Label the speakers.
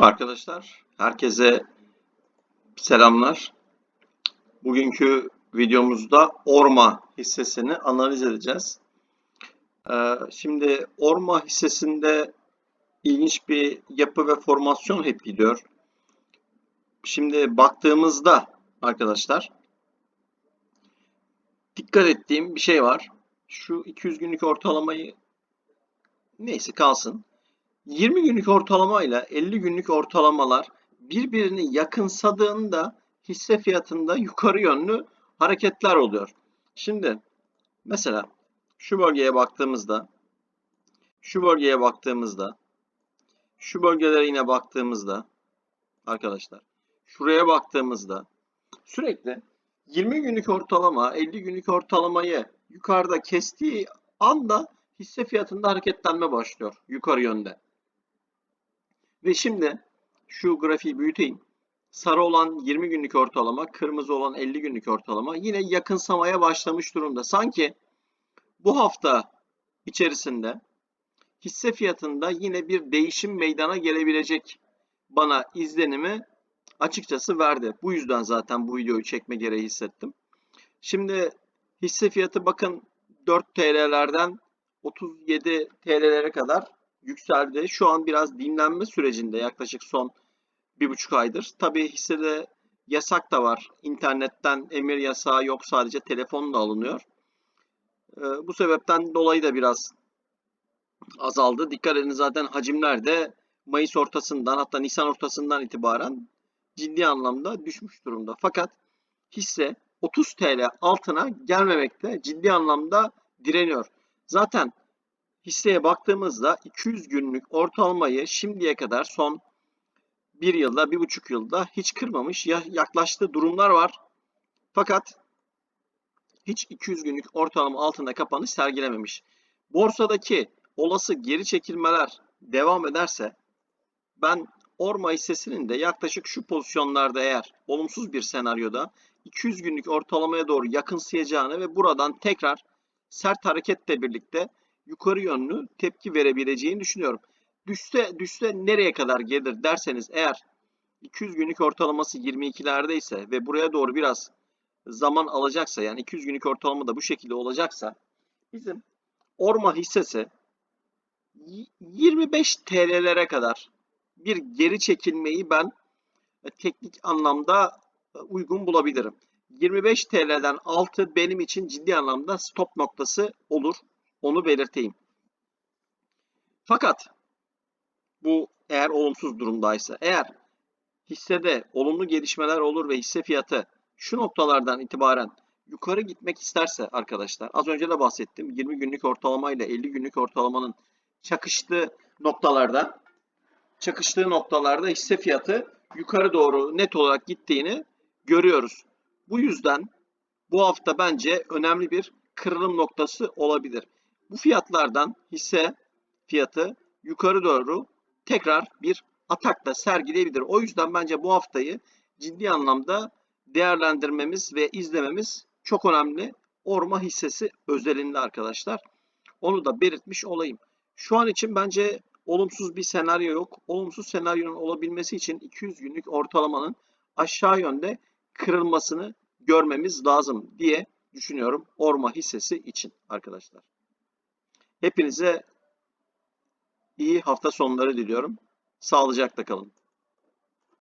Speaker 1: Arkadaşlar. Herkese selamlar. Bugünkü videomuzda Orma hissesini analiz edeceğiz. Ee, Şimdi Orma hissesinde ilginç bir yapı ve formasyon hep gidiyor. Şimdi baktığımızda arkadaşlar dikkat ettiğim bir şey var. Şu 200 günlük ortalamayı neyse kalsın. 20 günlük ortalama ile 50 günlük ortalamalar birbirini yakınsadığında hisse fiyatında yukarı yönlü hareketler oluyor. Şimdi mesela şu bölgeye baktığımızda şu bölgeye baktığımızda şu bölgelere yine baktığımızda arkadaşlar şuraya baktığımızda sürekli 20 günlük ortalama 50 günlük ortalamayı yukarıda kestiği anda hisse fiyatında hareketlenme başlıyor yukarı yönde. Ve şimdi şu grafiği büyüteyim. Sarı olan 20 günlük ortalama, kırmızı olan 50 günlük ortalama yine yakınsamaya başlamış durumda. Sanki bu hafta içerisinde hisse fiyatında yine bir değişim meydana gelebilecek bana izlenimi açıkçası verdi. Bu yüzden zaten bu videoyu çekme gereği hissettim. Şimdi hisse fiyatı bakın 4 TL'lerden 37 TL'lere kadar yükseldi. Şu an biraz dinlenme sürecinde yaklaşık son bir buçuk aydır. Tabii hissede yasak da var. İnternetten emir yasağı yok sadece telefonla alınıyor. Ee, bu sebepten dolayı da biraz azaldı. Dikkat edin zaten hacimler de Mayıs ortasından hatta Nisan ortasından itibaren ciddi anlamda düşmüş durumda. Fakat hisse 30 TL altına gelmemekte ciddi anlamda direniyor. Zaten hisseye baktığımızda 200 günlük ortalamayı şimdiye kadar son bir yılda, bir buçuk yılda hiç kırmamış yaklaştığı durumlar var. Fakat hiç 200 günlük ortalama altında kapanış sergilememiş. Borsadaki olası geri çekilmeler devam ederse ben Orma hissesinin de yaklaşık şu pozisyonlarda eğer olumsuz bir senaryoda 200 günlük ortalamaya doğru yakınsayacağını ve buradan tekrar sert hareketle birlikte yukarı yönlü tepki verebileceğini düşünüyorum. Düşse düşse nereye kadar gelir derseniz eğer 200 günlük ortalaması 22'lerde ise ve buraya doğru biraz zaman alacaksa yani 200 günlük ortalama da bu şekilde olacaksa bizim Orma hissesi 25 TL'lere kadar bir geri çekilmeyi ben teknik anlamda uygun bulabilirim. 25 TL'den altı benim için ciddi anlamda stop noktası olur. Onu belirteyim. Fakat bu eğer olumsuz durumdaysa, eğer hissede olumlu gelişmeler olur ve hisse fiyatı şu noktalardan itibaren yukarı gitmek isterse arkadaşlar, az önce de bahsettim 20 günlük ortalama ile 50 günlük ortalamanın çakıştığı noktalarda çakıştığı noktalarda hisse fiyatı yukarı doğru net olarak gittiğini görüyoruz. Bu yüzden bu hafta bence önemli bir kırılım noktası olabilir. Bu fiyatlardan hisse fiyatı yukarı doğru tekrar bir atakla sergileyebilir. O yüzden bence bu haftayı ciddi anlamda değerlendirmemiz ve izlememiz çok önemli. Orma hissesi özelinde arkadaşlar. Onu da belirtmiş olayım. Şu an için bence olumsuz bir senaryo yok. Olumsuz senaryonun olabilmesi için 200 günlük ortalamanın aşağı yönde kırılmasını görmemiz lazım diye düşünüyorum Orma hissesi için arkadaşlar. Hepinize iyi hafta sonları diliyorum. Sağlıcakla kalın.